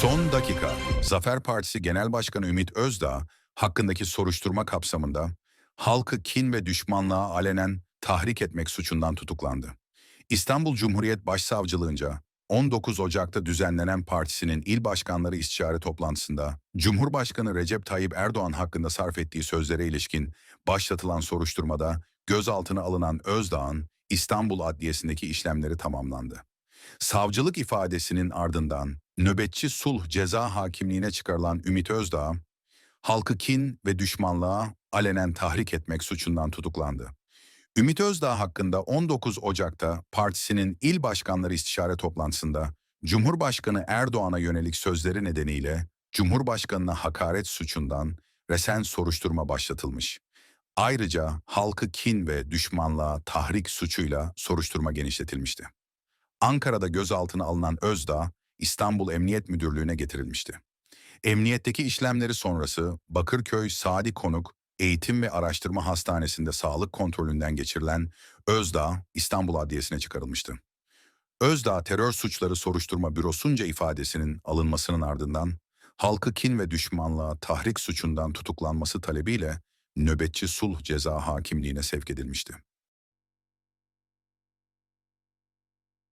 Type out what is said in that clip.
Son dakika, Zafer Partisi Genel Başkanı Ümit Özdağ hakkındaki soruşturma kapsamında halkı kin ve düşmanlığa alenen tahrik etmek suçundan tutuklandı. İstanbul Cumhuriyet Başsavcılığınca 19 Ocak'ta düzenlenen partisinin il başkanları istişare toplantısında Cumhurbaşkanı Recep Tayyip Erdoğan hakkında sarf ettiği sözlere ilişkin başlatılan soruşturmada gözaltına alınan Özdağ'ın İstanbul Adliyesi'ndeki işlemleri tamamlandı. Savcılık ifadesinin ardından nöbetçi sulh ceza hakimliğine çıkarılan Ümit Özdağ, halkı kin ve düşmanlığa alenen tahrik etmek suçundan tutuklandı. Ümit Özdağ hakkında 19 Ocak'ta partisinin il başkanları istişare toplantısında Cumhurbaşkanı Erdoğan'a yönelik sözleri nedeniyle Cumhurbaşkanına hakaret suçundan resen soruşturma başlatılmış. Ayrıca halkı kin ve düşmanlığa tahrik suçuyla soruşturma genişletilmişti. Ankara'da gözaltına alınan Özdağ, İstanbul Emniyet Müdürlüğü'ne getirilmişti. Emniyetteki işlemleri sonrası Bakırköy Sadi Konuk Eğitim ve Araştırma Hastanesi'nde sağlık kontrolünden geçirilen Özdağ, İstanbul Adliyesi'ne çıkarılmıştı. Özdağ Terör Suçları Soruşturma Bürosunca ifadesinin alınmasının ardından halkı kin ve düşmanlığa tahrik suçundan tutuklanması talebiyle nöbetçi sulh ceza hakimliğine sevk edilmişti.